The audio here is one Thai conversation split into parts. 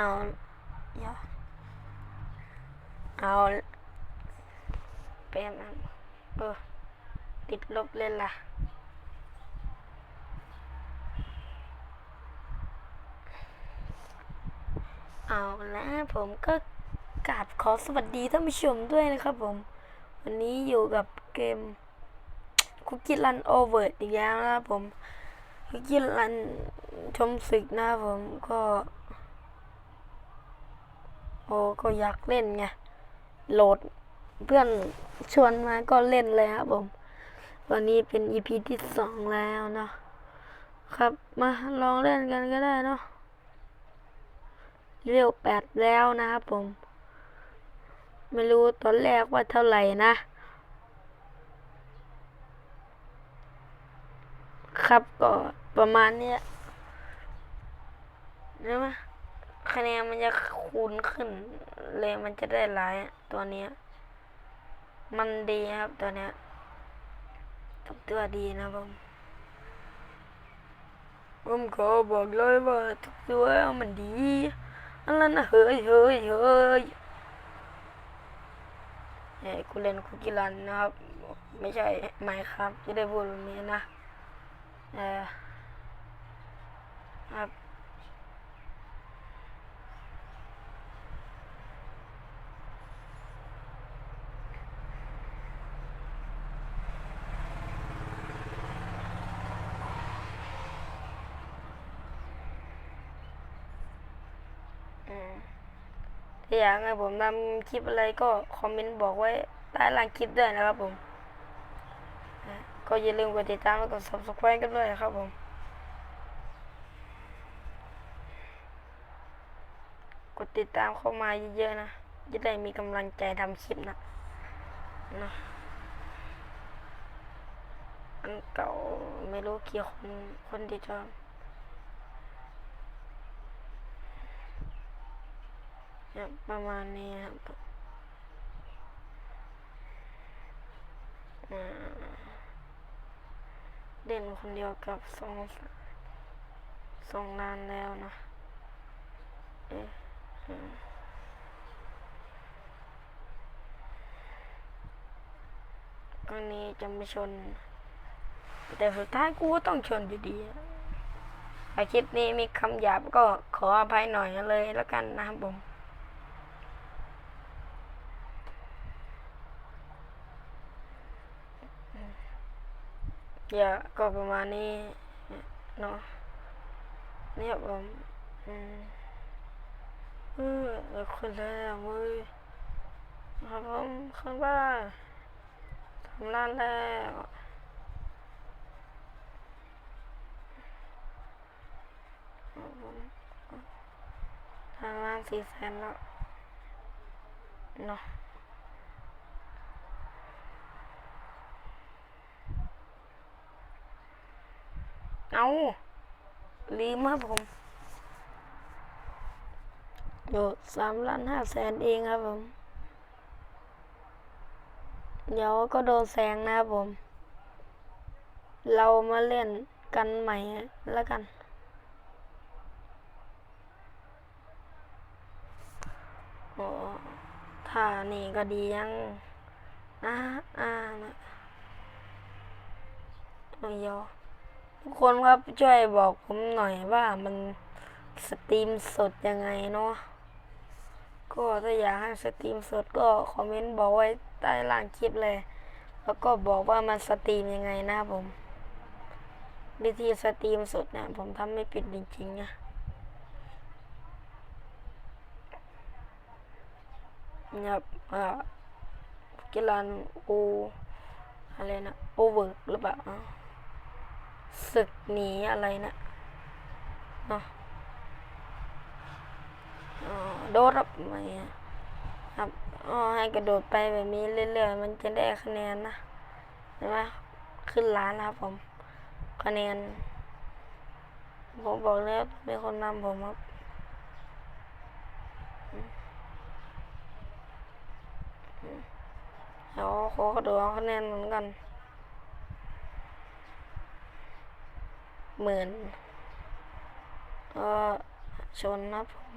เอาเยวเอาเป็นอันเออติดลบเล่นล่ะเอาละผมก็กราบขอสวัสดีท่านผู้ชมด้วยนะครับผม วันนี้อยู่กับเกมคุกกี้รันโอเวอร์อีกแล้วนะครับผมคุกกี้รันชมศึกนะครับผมก็ โอ้ก็อยากเล่นไงโหลดเพื่อนชวนมาก็เล่นเลยครับผมวันนี้เป็น EP ที่สองแล้วเนาะครับมาลองเล่นกันก็ได้เนาะเรียวแปดแล้วนะครับผม ไม่รู้ตอนแรกว่าเท่าไหร่นะ ครับก็ประมาณเนี้ยใช่ไหม คะแนนมันจะคูณขึ้น เลยมันจะได้หลายตัวเนี้ย มันดีครับตัวเนี้ยทุกตัวดีนะผมผมขอบอกเลยว่าทุกตัวมันดีอะไรนะเฮ้ยเฮ้ยเฮ้ยเฮ้ยกูเล่นคุกกี้รันนะครับ ไม่ใช่ไมครับจะได้พูดแบบนี้นะเออครับ อยากให้ผมทำคลิปอะไรก็คอมเมนต์บอกไว้ใต้ล่างคลิปด้วยนะครับผม ก็อย่าลืมกดติดตามและกด subscribe กันด้วยครับผม กดติดตามเข้ามาเยอะๆนะจะได้มีกำลังใจทำคลิปนะนะอันเก่าไม่รู้กี่คนคนที่ชอบี่ยประมาณนี้ครับเด่นคนเดียวกับสองสองนานแล้วนะเอ๊ะครั้งนี้จะไม่ชน แต่สุดท้ายกูก็ต้องชนอยู่ดีอะถ้าคลิปนี้มีคำหยาบก็ขออภัยหน่อยเลยแล้วกันนะครับผม เดี๋ยวก็ประมาณนี้เนาะเนี่ยผมอืมเออเราขึ้นแล้วเว้ยครับผมขึ้นบ้านทำร้านแล้วครับผมทางร้านสี่แสนแล้วเนาะ เอาลืมครับผมอยู่สามล้านห้าแสนเองครับผม เดี๋ยวก็โดนแซงนะครับผม เรามาเล่นกันใหม่แล้วกัน โอ้ท่านี่ก็ดียังอ่าอ่านะโอ้ยยอ ทุกคนครับช่วยบอกผมหน่อยว่ามันสตรีมสดยังไงเนาะก็ถ้าอยากให้สตรีมสดก็คอมเมนต์บอกไว้ใต้ล่างคลิปเลย แล้วก็บอกว่ามันสตรีมยังไงนะผม วิธีสตรีมสดเนี่ยผมทำไม่เป็นจริงๆนะเนี่ยครับอ่ากีฬาโออะไรนะโอเวอร์หรือเปล่า ศึกหนีอะไรนะเนาะโดดรับมาเนี่ยครับอ๋อให้กระโดดไปแบบนี้เรื่อยๆ มันจะได้คะแนนนะเห็นไหมขึ้นล้านแล้วครับผม คะแนน ผมบอกแล้วมีคนนำผมครับเดี๋ยวขอกระโดดเอาคะแนนเหมือนกัน หมื่นก็ชนนะผม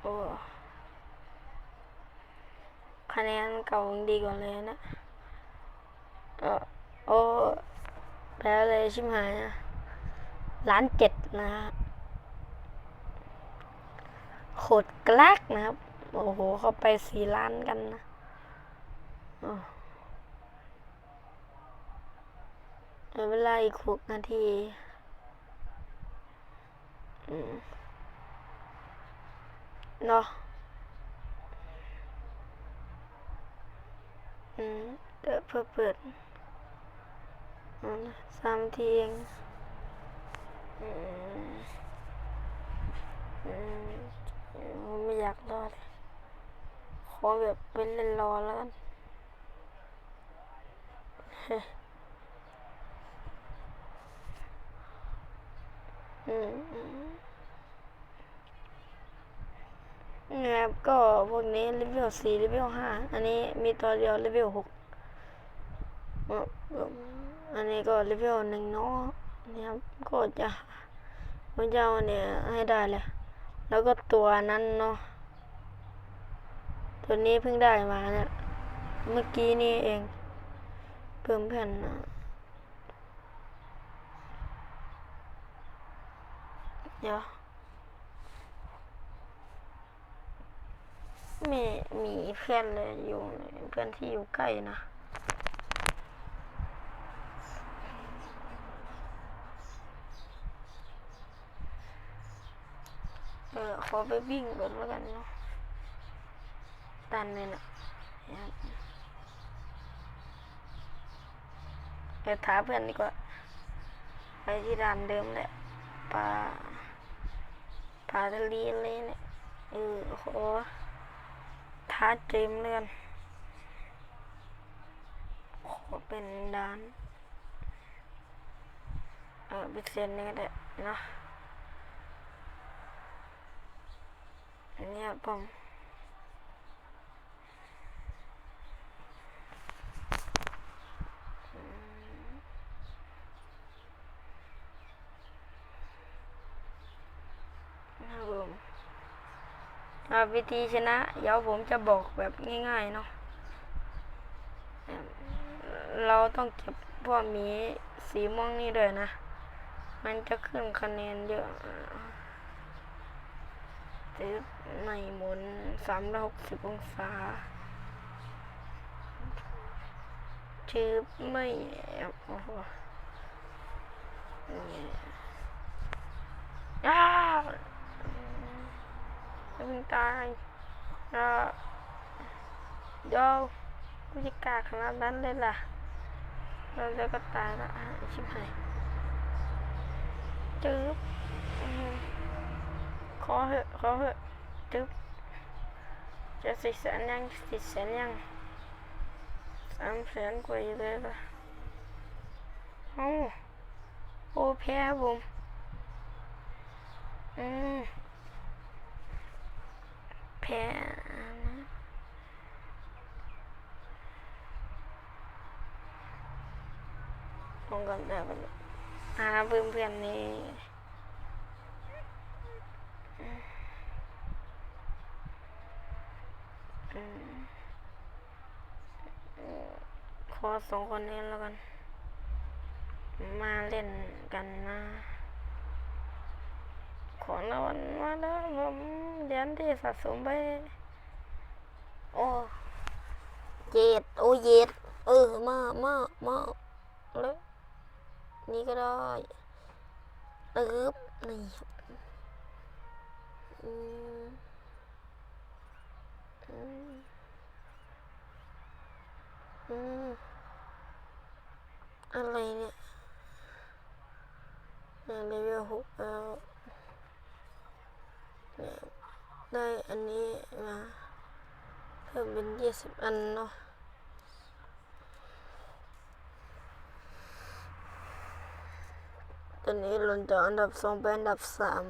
โอ้คะแนนเก่าดีกว่าเลยนะเออโอ้แพ้เลยชิมหายนะล้านเจ็ดนะโคตรกลักนะครับ โอ้โห เข้าไปสี่ล้านกันนะ เวลาอีกหกนาทีเนาะอืมเดี๋ยวเพื่อเปิดอืมสามทีเองอืมอืมไม่อยากรอเลย ขอแบบเป็นเล่นรอแล้วกัน นี่ยครับก็พวกนี้เลเวลสี่เลเวลห้าอันนี้มีตัวเดียวเลเวลหกอันนี้ก็เลเวลหนึ่งเนาะเนี่ยครับก็จะมันจะเอาเนี่ยให้ได้เลย แล้วก็ตัวนั้นเนาะตัวนี้เพิ่งได้มาเนี่ย เมื่อกี้นี่เอง เพิ่มแผ่นนะเดี๋ยวมีมีเพื่อนเลยอยู่เพื่อนที่อยู่ใกล้นะเออขอไปวิ่งก่อนแล้วกันเนาะตันเลยนะ เนี่ยเดี๋ยวถามเพื่อนดีกว่า ไปที่ด่านเดิมแหละปลาปลาทะเลเลยเนี่ยเออโหท้าเจมเลื่อนขอเป็นด่านเออบิเซนนี่ก็ได้นะอันเนี้ยผมอืมนะครับผมอ่า วิธีชนะ เดี๋ยวผมจะบอกแบบง่ายๆเนาะเราต้องเก็บพวกหมีสีม่วงนี่ด้วยนะ มันจะขึ้นคะแนนเยอะตึ๊บในหมุนสามร้อยหกสิบองศาชืบไม่แอบโอ้โหนี่อ้าวจะเพิ่ง ตายอ่าเดี๋ยวกูจะกาขนาดนั้นเลยล่ะเราจะก็ตายละชิบหายจืบขอเหอะขอเหอะจึ๊บจะสิแสนยังสิแสนยังสามแสนกว่าอยู่เลยล่ะโอ้โอ้แพ้ผมอืม แพ้นะลงกันได้ปะเนี่ยหาเพื่อนเพื่อนนี่ขอสองคนนี้แล้วกัน มาเล่นกันนะ รางวัลมาแล้วผมเหรียญที่สะสมไป โอ้เจ็ดโอ้เจ็ดเออมามามาแล้วนี่ก็ได้ตึ๊บนี่อืมอืมอืมอะไรเนี่ยเนี่ยเลเวลหกแล้วเนี่ย ได้อันนี้มาเพิ่มเป็นยี่สิบอันเนาะตอนนี้หล่นจากอันดับสองไปอันดับสาม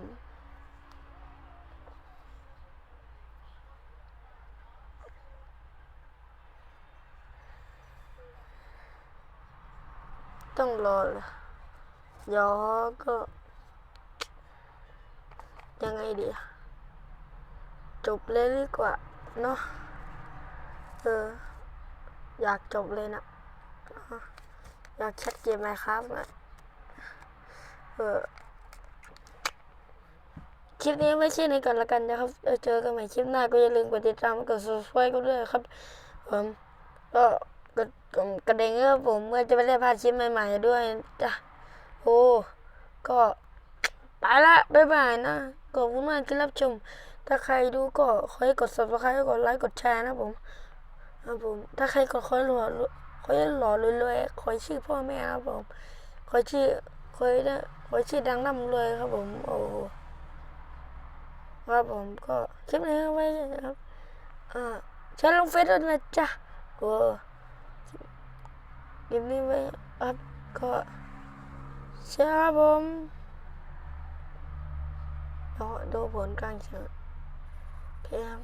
ต้องรอลยเดี๋ยวก็ยังไงดีอะ จบเลยดีกว่าเนาะเออ อยากจบเลยนะอยากแชทเกมไหมครับนะเออคลิปนี้ไม่ใช่ในก่อนละกันนะครับ เจอกันใหม่คลิปหน้าก็อย่าลืมกดติดตามกด subscribe ก็ด้วยครับผมก็กดกระเด้งเออผมเมื่อจะไม่ได้พาคลิปใหม่ๆด้วยจ้ะโอ้ก็ไปละบ๊ายบายนะขอบคุณมากที่รับชม ถ้าใครดูก็ขอให้กด subscribe กดไลค์กดแชร์นะผมครับผม ถ้าใครกดขอให้หล่อขอให้หล่อรวยๆขอให้ชื่อพ่อแม่ครับผมขอให้ชื่อขอให้ขอให้ชื่อดังร่ำรวยครับผมโอ้ครับผมก็คลิปนี้ไว้นะครับอ่าแชร์ลงเฟซด้วยนะจ๊ะโอ้คลิปนี้ไว้ครับก็แชร์ครับผมรอดูผลการแข่ง Yeah.